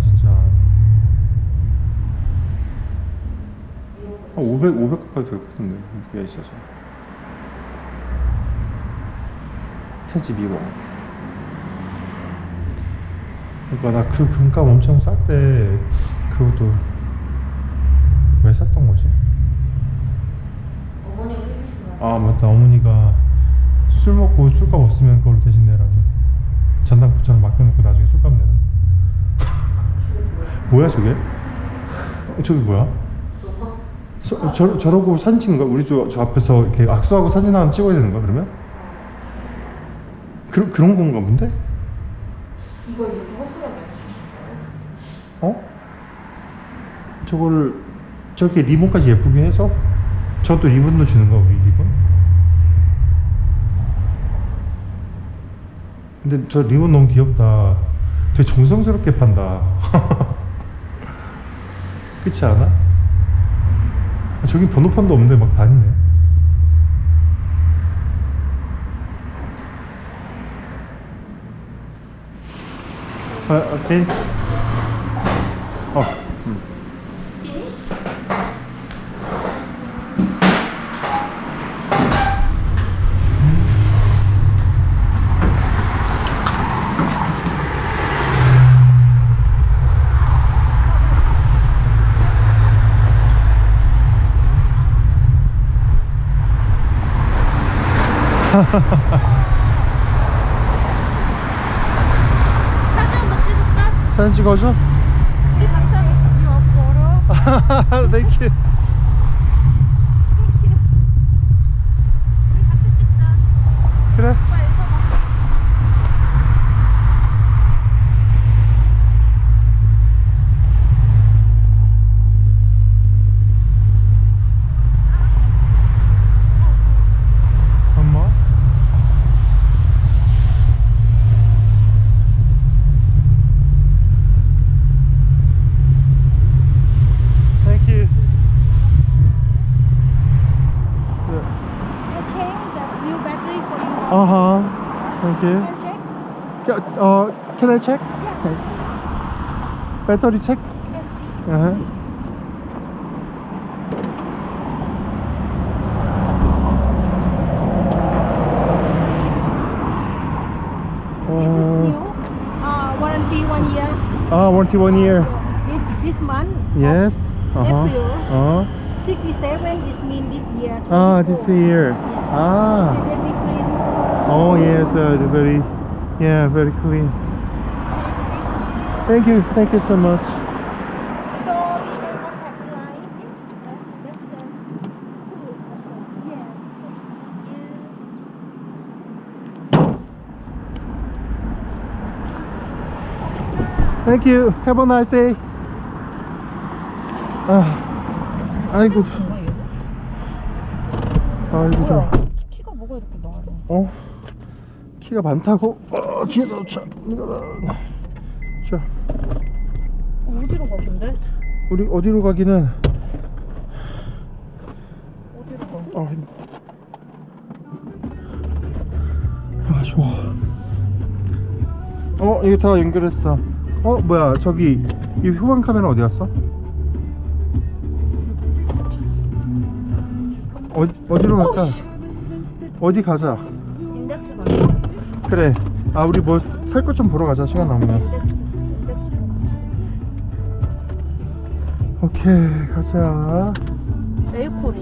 진짜. 한 500, 500 가까이 될 것 같은데 무게가 있어서. 태지 미워. 그러니까 나 그 금값 엄청 쌀 때 그것도 왜 샀던 거지? 어머니가 아 맞다. 어머니가 술 먹고 술값 없으면 그걸 대신 내라고. 전당 부처럼 맡겨놓고 나중에 술값 내라 뭐야 저게? 어, 저게 뭐야? 저, 저, 저러고 사진 찍는 거야? 우리 저, 저 앞에서 이렇게 악수하고 사진 하나 찍어야 되는 거야 그러면? 그, 그런 건가 본데? 이걸 이렇게 거예요? 어? 저거를 저렇게 리본까지 예쁘게 해서 저것도 리본도 주는 거야 우리 리본? 근데 저 리본 너무 귀엽다 되게 정성스럽게 판다 그렇지 않아? 아, 저기 번호판도 없는데 막 다니네. 아, 오케이. 어, 사진 한번 찍을까? 사진 찍어줘? 우리 감사 이거 걸어 땡큐 Uh huh. Thank you. Can I uh, can I check? Yeah. Yes. Battery check. Yes. Uh huh. This is uh. new. Uh, warranty one year. Ah, warranty one year. This this month. Yes. Uh huh. April. Uh huh. 67 This mean this year. Ah, this year. Yes. Ah. Oh yes, uh, the very, yeah, very clean. Thank you, thank you so much. So we can contact the line. That's, that's the tool. Yes. Thank you. Have a nice day. 아, 아이고, 아이고 좀, 키가 뭐가 이렇게 많아 어, 키가 많다고? 어, 놓자. 이거는, 자, 어디로 가 근데? 우리 어디로 가기는? 어디로 가? 어, 힘- 아 좋아. 어 이거 다 연결했어. 어 뭐야 저기 이 후방 카메라 어디 갔어? 어디 어디로 갈까? 어디 가자. 인덱스 맞나? 그래. 아 우리 뭐 살 것 좀 보러 가자 시간 남으면. 오케이 가자. 에이콘이